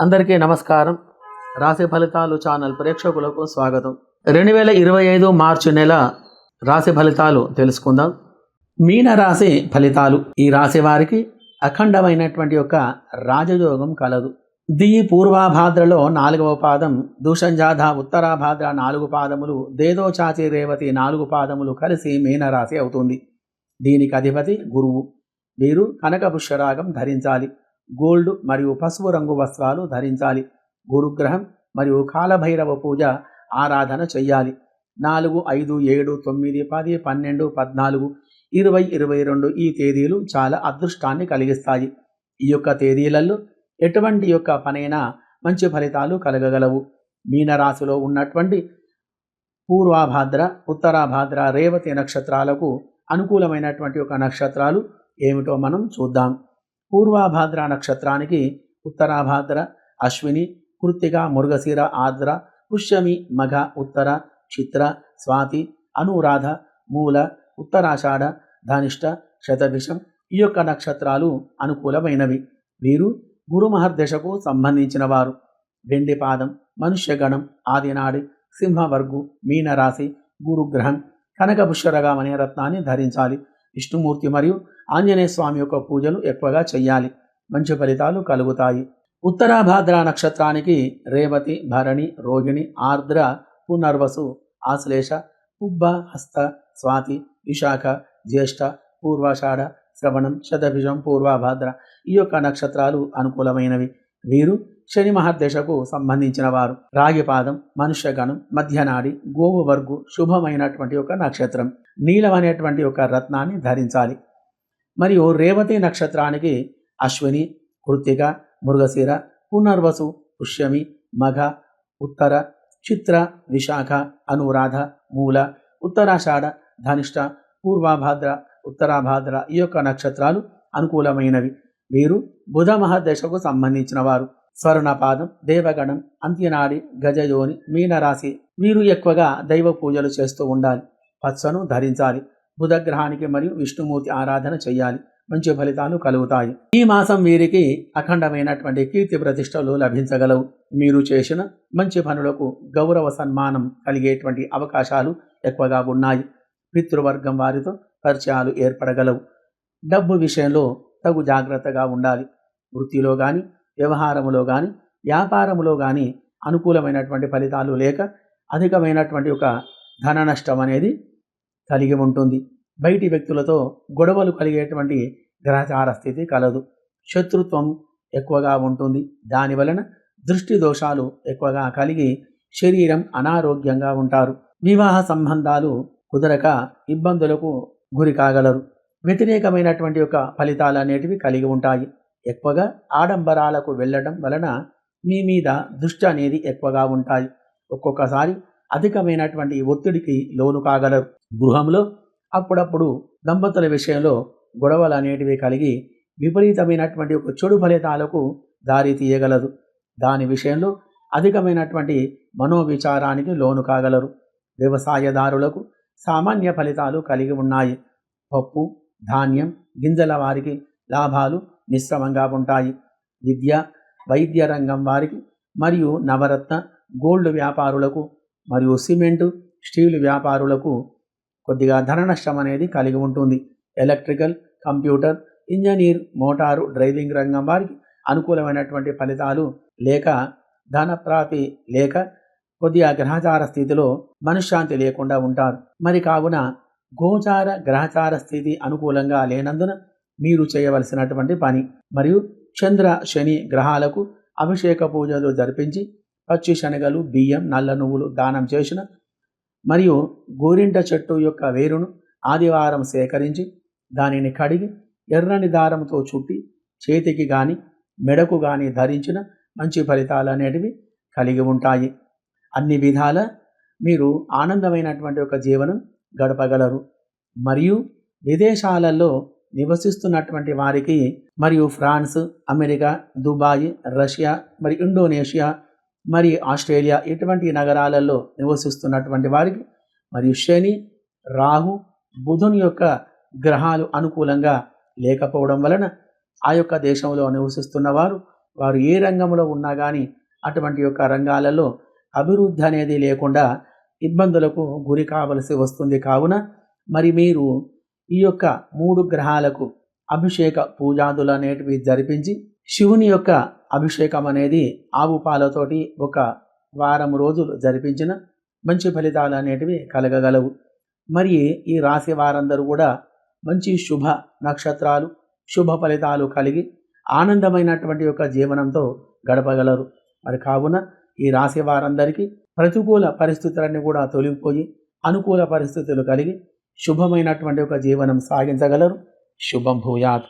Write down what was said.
అందరికీ నమస్కారం. రాశి ఫలితాలు ఛానల్ ప్రేక్షకులకు స్వాగతం. రెండు వేల ఇరవై ఐదు మార్చి నెల రాశి ఫలితాలు తెలుసుకుందాం. మీన రాశి ఫలితాలు. ఈ రాశి వారికి అఖండమైనటువంటి యొక్క రాజయోగం కలదు. ది పూర్వాభాద్రలో నాలుగవ పాదం దూషంజాధ ఉత్తరాభాద్ర నాలుగు పాదములు దేదోచాచి రేవతి నాలుగు పాదములు కలిసి మీనరాశి అవుతుంది. దీనికి అధిపతి గురువు. వీరు కనకపుష్యరాగం ధరించాలి. గోల్డ్ మరియు పసుపు రంగు వస్త్రాలు ధరించాలి. గురుగ్రహం మరియు కాలభైరవ పూజ ఆరాధన చెయ్యాలి. నాలుగు ఐదు ఏడు తొమ్మిది పది పన్నెండు పద్నాలుగు ఇరవై ఇరవై రెండు ఈ తేదీలు చాలా అదృష్టాన్ని కలిగిస్తాయి. ఈ యొక్క తేదీలలో ఎటువంటి యొక్క పనైనా మంచి ఫలితాలు కలగగలవు. మీనరాశిలో ఉన్నటువంటి పూర్వాభాద్ర ఉత్తరాభాద్ర రేవతి నక్షత్రాలకు అనుకూలమైనటువంటి ఒక నక్షత్రాలు ఏమిటో మనం చూద్దాం. పూర్వాభాద్ర నక్షత్రానికి ఉత్తరాభాద్ర అశ్విని కృత్తిక మృగశిర ఆర్ద్ర పుష్యమి మఘ ఉత్తర చిత్ర స్వాతి అనురాధ మూల ఉత్తరాషాఢ ధనిష్ట శతభిషం ఈ యొక్క నక్షత్రాలు అనుకూలమైనవి. వీరు గురుమహర్దశకు సంబంధించిన వారు. వెండి పాదం మనుష్యగణం ఆదినాడి సింహవర్గు మీనరాశి గురుగ్రహం కనకపుష్యరగం అనే రత్నాన్ని ధరించాలి. విష్ణుమూర్తి మరియు ఆంజనేయ స్వామి యొక్క పూజలు ఎక్కువగా చెయ్యాలి. మంచి ఫలితాలు కలుగుతాయి. ఉత్తరాభాద్ర నక్షత్రానికి రేవతి భరణి రోహిణి ఆర్ద్ర పునర్వసు ఆశ్లేష ఉబ్బ హస్త స్వాతి విశాఖ జ్యేష్ఠ పూర్వాషాఢ శ్రవణం శతభిజం పూర్వాభాద్ర ఈ యొక్క నక్షత్రాలు అనుకూలమైనవి. వీరు శని మహర్దశకు సంబంధించిన వారు. రాగిపాదం మనుష్యగణం మధ్యనాడి గోవు వర్గు శుభమైనటువంటి ఒక నక్షత్రం. నీలం అనేటువంటి ఒక రత్నాన్ని ధరించాలి. మరియు రేవతి నక్షత్రానికి అశ్విని కృత్తిక మృగశిర పునర్వసు పుష్యమి మఘ ఉత్తర చిత్ర విశాఖ అనురాధ మూల ఉత్తరాషాఢ ధనిష్ట పూర్వాభాద్ర ఉత్తరాభాద్ర ఈ యొక్క నక్షత్రాలు అనుకూలమైనవి. వీరు బుధ మహాదశకు సంబంధించిన వారు. స్వర్ణపాదం దేవగణం అంత్యనాడి గజయోని మీనరాశి. వీరు ఎక్కువగా దైవ పూజలు చేస్తూ ఉండాలి. పచ్చను ధరించాలి. బుధగ్రహానికి మరియు విష్ణుమూర్తి ఆరాధన చేయాలి. మంచి ఫలితాలు కలుగుతాయి. ఈ మాసం వీరికి అఖండమైనటువంటి కీర్తి ప్రతిష్టలు లభించగలవు. మీరు చేసిన మంచి పనులకు గౌరవ సన్మానం కలిగేటువంటి అవకాశాలు ఎక్కువగా ఉన్నాయి. పితృవర్గం వారితో పరిచయాలు ఏర్పడగలవు. డబ్బు విషయంలో తగు జాగ్రత్తగా ఉండాలి. వృత్తిలో కానీ వ్యవహారములో కానీ వ్యాపారములో కానీ అనుకూలమైనటువంటి ఫలితాలు లేక అధికమైనటువంటి ఒక ధన నష్టం అనేది కలిగి ఉంటుంది. బయటి వ్యక్తులతో గొడవలు కలిగేటువంటి గ్రహచార స్థితి కలదు. శత్రుత్వం ఎక్కువగా ఉంటుంది. దాని వలన దృష్టి దోషాలు ఎక్కువగా కలిగి శరీరం అనారోగ్యంగా ఉంటారు. వివాహ సంబంధాలు కుదరక ఇబ్బందులకు గురి కాగలరు. వ్యతిరేకమైనటువంటి యొక్క ఫలితాలు అనేటివి కలిగి ఉంటాయి. ఎక్కువగా ఆడంబరాలకు వెళ్ళడం వలన మీ మీద దృష్టి అనేది ఎక్కువగా ఉంటాయి. ఒక్కొక్కసారి అధికమైనటువంటి ఒత్తిడికి లోను కాగలరు. గృహంలో అప్పుడప్పుడు దంపతుల విషయంలో గొడవలు అనేటివి కలిగి విపరీతమైనటువంటి ఒక చెడు ఫలితాలకు దారి తీయగలదు దాని విషయంలో అధికమైనటువంటి మనోవిచారానికి లోను కాగలరు. వ్యవసాయదారులకు సామాన్య ఫలితాలు కలిగి ఉన్నాయి. పప్పు ధాన్యం గింజల వారికి లాభాలు మిశ్రమంగా ఉంటాయి. విద్య వైద్య రంగం వారికి మరియు నవరత్న గోల్డ్ వ్యాపారులకు మరియు సిమెంటు స్టీలు వ్యాపారులకు కొద్దిగా ధన నష్టం అనేది కలిగి ఉంటుంది. Electrical computer engineer motor driving రంగం వారికి అనుకూలమైనటువంటి ఫలితాలు లేక ధనప్రాతి లేక కొద్దిగా గ్రహచార స్థితిలో మనశ్శాంతి లేకుండా ఉంటారు. మరి కావున గోచార గ్రహచార స్థితి అనుకూలంగా లేనందున మీరు చేయవలసినటువంటి పని మరియు చంద్ర శని గ్రహాలకు అభిషేక పూజలు జరిపించి పచ్చి శనగలు బియ్యం నల్ల నువ్వులు దానం చేసిన మరియు గోరింట చెట్టు యొక్క వేరును ఆదివారం సేకరించి దానిని కడిగి ఎర్రని దారంతో చుట్టి చేతికి కానీ మెడకు కానీ ధరించిన మంచి ఫలితాలు అనేటివి కలిగి ఉంటాయి. అన్ని విధాల మీరు ఆనందమైనటువంటి ఒక జీవనం గడపగలరు. మరియు విదేశాలలో నివసిస్తున్నటువంటి వారికి మరియు ఫ్రాన్స్ అమెరికా దుబాయ్ రష్యా మరి ఇండోనేషియా మరి ఆస్ట్రేలియా ఇటువంటి నగరాలలో నివసిస్తున్నటువంటి వారికి మరియు శని రాహు బుధుని యొక్క గ్రహాలు అనుకూలంగా లేకపోవడం వలన ఆ యొక్క దేశంలో నివసిస్తున్న వారు వారు ఏ రంగంలో ఉన్నా కానీ అటువంటి యొక్క రంగాలలో అభివృద్ధి అనేది లేకుండా ఇబ్బందులకు గురి కావలసి వస్తుంది కావున మరి మీరు ఈ యొక్క మూడు గ్రహాలకు అభిషేక పూజాదులు అనేటివి జరిపించి శివుని యొక్క అభిషేకం అనేది ఆవు పాలతోటి ఒక వారం రోజులు జరిపించిన మంచి ఫలితాలు అనేటివి కలగగలవు. మరి ఈ రాశి వారందరూ కూడా మంచి శుభ నక్షత్రాలు శుభ ఫలితాలు కలిగి ఆనందమైనటువంటి యొక్క జీవనంతో గడపగలరు. మరి కావున ఈ రాశి వారందరికీ ప్రతికూల పరిస్థితులన్నీ కూడా తొలగిపోయి అనుకూల పరిస్థితులు కలిగి శుభమైనటువంటి ఒక జీవనం సాగించగలరు. శుభం భూయాత్.